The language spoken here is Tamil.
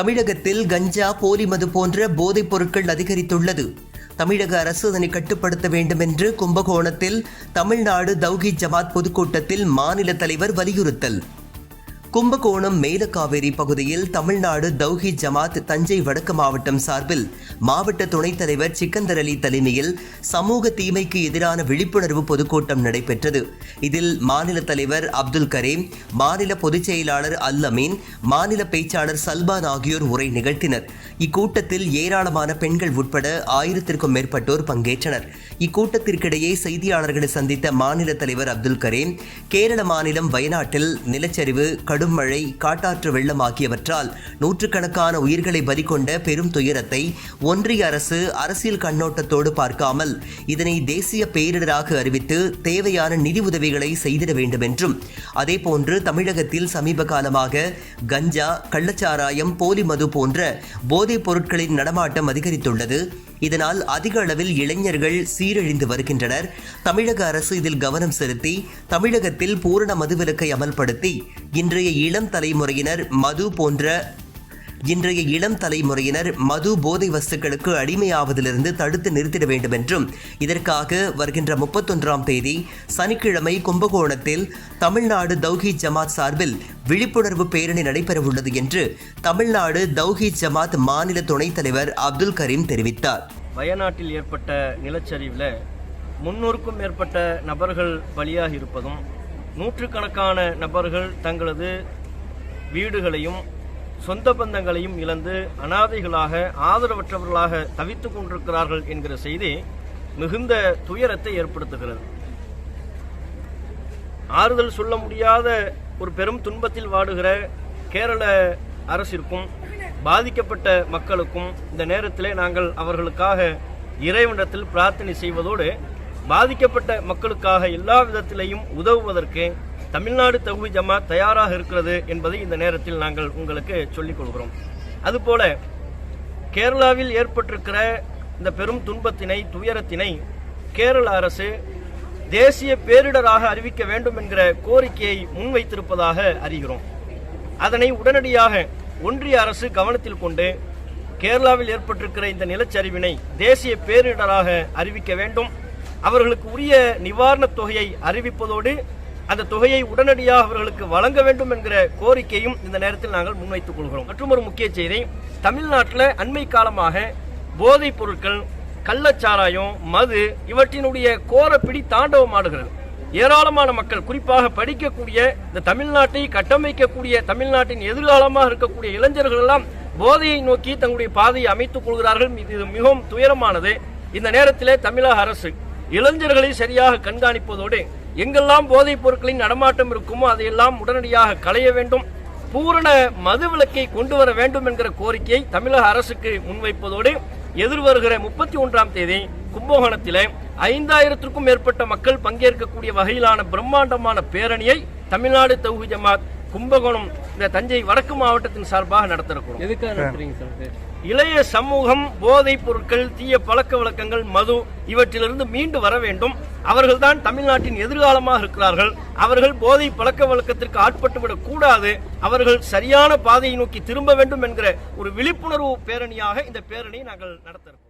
தமிழகத்தில் கஞ்சா போலிமது போன்ற போதைப் பொருட்கள் அதிகரித்துள்ளது. தமிழக அரசு அதனை கட்டுப்படுத்த வேண்டும் என்று கும்பகோணத்தில் தமிழ்நாடு தௌஹி ஜமாத் பொதுக்கூட்டத்தில் மாநில தலைவர் வலியுறுத்தல். கும்பகோணம் மேலக்காவேரி பகுதியில் தமிழ்நாடு தௌஹி ஜமாத் தஞ்சை வடக்கு மாவட்டம் சார்பில் மாவட்ட துணைத் தலைவர் சிக்கந்தர் அலி தலைமையில் சமூக தீமைக்கு எதிரான விழிப்புணர்வு பொதுக்கூட்டம் நடைபெற்றது. இதில் மாநில தலைவர் அப்துல் கரீம் மாநில பொதுச் செயலாளர் அல் அமீன் மாநில பேச்சாளர் சல்பான் ஆகியோர் உரை நிகழ்த்தினர். இக்கூட்டத்தில் ஏராளமான பெண்கள் உட்பட ஆயிரத்திற்கும் மேற்பட்டோர் பங்கேற்றனர். இக்கூட்டத்திற்கிடையே செய்தியாளர்களை சந்தித்த மாநில தலைவர் அப்துல் கரீம் கேரள மாநிலம் வயநாட்டில் நிலச்சரிவு கடும் மழை காட்டாற்று வெள்ளம் ஆகியவற்றால் நூற்றுக்கணக்கான உயிர்களை பறிகொண்ட பெரும் துயரத்தை ஒன்றிய அரசு அரசியல் கண்ணோட்டத்தோடு பார்க்காமல் இதனை தேசிய பேரிடராக அறிவித்து தேவையான நிதி உதவிகளை செய்திட வேண்டும் என்றும் அதேபோன்று தமிழகத்தில் சமீப காலமாக கஞ்சா கள்ளச்சாராயம் போலி மது போன்ற போதைப் பொருட்களின் நடமாட்டம் அதிகரித்துள்ளது. இதனால் அதிக அளவில் இளைஞர்கள் சீரழிந்து வருகின்றனர். தமிழக அரசு இதில் கவனம் செலுத்தி தமிழகத்தில் பூரண மதுவிலக்கை அமல்படுத்தி இன்றைய இளம் தலைமுறையினர் மது போன்ற இன்றைய இளம் தலைமுறையினர் மது போதை வஸ்துக்களுக்கு அடிமையாவதிலிருந்து தடுத்து நிறுத்திட வேண்டும் என்றும் இதற்காக வருகின்ற முப்பத்தொன்றாம் தேதி சனிக்கிழமை கும்பகோணத்தில் தமிழ்நாடு தௌஹி ஜமாத் சார்பில் விழிப்புணர்வு பேரணி நடைபெறவுள்ளது என்று தமிழ்நாடு தௌஹி ஜமாத் மாநில துணைத் தலைவர் அப்துல் கரீம் தெரிவித்தார். வயநாட்டில் ஏற்பட்ட நிலச்சரிவில் முன்னூறுக்கும் மேற்பட்ட நபர்கள் பலியாகி இருப்பதும் நூற்றுக்கணக்கான நபர்கள் தங்களது வீடுகளையும் சொந்த பந்தங்களையும் இழந்து அனாதைகளாக ஆதரவற்றவர்களாக தவித்துக் கொண்டிருக்கிறார்கள் என்கிற செய்தி மிகுந்த துயரத்தை ஏற்படுத்துகிறது. ஆறுதல் சொல்ல முடியாத ஒரு பெரும் துன்பத்தில் வாடுகிற கேரள அரசிற்கும் பாதிக்கப்பட்ட மக்களுக்கும் இந்த நேரத்திலே நாங்கள் அவர்களுக்காக இறைவனிடத்தில் பிரார்த்தனை செய்வதோடு பாதிக்கப்பட்ட மக்களுக்காக எல்லா விதத்திலையும் உதவுவதற்கு தமிழ்நாடு தகுதி ஜமாத் தயாராக இருக்கிறது என்பதை இந்த நேரத்தில் நாங்கள் உங்களுக்கு சொல்லிக் கொள்கிறோம். அதுபோல கேரளாவில் ஏற்பட்டிருக்கிற இந்த பெரும் துன்பத்தினை துயரத்தினை கேரள அரசு தேசிய பேரிடராக அறிவிக்க வேண்டும் என்கிற கோரிக்கையை முன்வைத்திருப்பதாக அறிகிறோம். அதனை உடனடியாக ஒன்றிய அரசு கவனத்தில் கொண்டு கேரளாவில் ஏற்பட்டிருக்கிற இந்த நிலச்சரிவினை தேசிய பேரிடராக அறிவிக்க வேண்டும். அவர்களுக்கு உரிய நிவாரணத் தொகையை அறிவிப்பதோடு அந்த தொகையை உடனடியாக அவர்களுக்கு வழங்க வேண்டும் என்கிற கோரிக்கையும் இந்த நேரத்தில் நாங்கள் முன்வைத்துக் கொள்கிறோம். மற்றும் ஒரு முக்கிய செய்தி தமிழ்நாட்டில் அண்மை காலமாக போதைப் பொருட்கள் கள்ளச்சாராயம் மது இவற்றினுடைய கோரப்பிடி தாண்டவம் ஆடுகிறது. ஏராளமான மக்கள் குறிப்பாக படிக்கக்கூடிய இந்த தமிழ்நாட்டை கட்டமைக்கக்கூடிய தமிழ்நாட்டின் எதிர்காலமாக இருக்கக்கூடிய இளைஞர்கள் எல்லாம் போதையை நோக்கி தங்களுடைய பாதையை அமைத்துக் கொள்கிறார்கள். இது மிகவும் துயரமானது. இந்த நேரத்திலே தமிழக அரசு இளைஞர்களை சரியாக கண்காணிப்பதோடு எங்கெல்லாம் போதைப் பொருட்களின் நடமாட்டம் இருக்குமோ அதையெல்லாம் உடனடியாக களைய வேண்டும். பூரண மது விலக்கை கொண்டு வர வேண்டும் என்கிற கோரிக்கையை தமிழக அரசுக்கு முன்வைப்பதோடு எதிர்வருகிற முப்பத்தி ஒன்றாம் தேதி கும்பகோணத்திலே ஐந்தாயிரத்திற்கும் மேற்பட்ட மக்கள் பங்கேற்கக்கூடிய வகையிலான பிரம்மாண்டமான பேரணியை தமிழ்நாடு தௌஹி ஜமாத் கும்பகோணம் இந்த தஞ்சை வடக்கு மாவட்டத்தின் சார்பாக நடத்திருக்கிறோம். எதுக்காக நடத்துறீங்க சார்? இளைய சமூகம் போதைப் பொருட்கள் தீய பழக்க வழக்கங்கள் மது இவற்றிலிருந்து மீண்டு வர வேண்டும். அவர்கள்தான் தமிழ்நாட்டின் எதிர்காலமாக இருக்கிறார்கள். அவர்கள் போதை பழக்க வழக்கத்திற்கு ஆட்பட்டுவிடக் கூடாது. அவர்கள் சரியான பாதையை நோக்கி திரும்ப வேண்டும் என்கிற ஒரு விழிப்புணர்வு பேரணியாக இந்த பேரணியை நாங்கள் நடத்த இருக்கோம்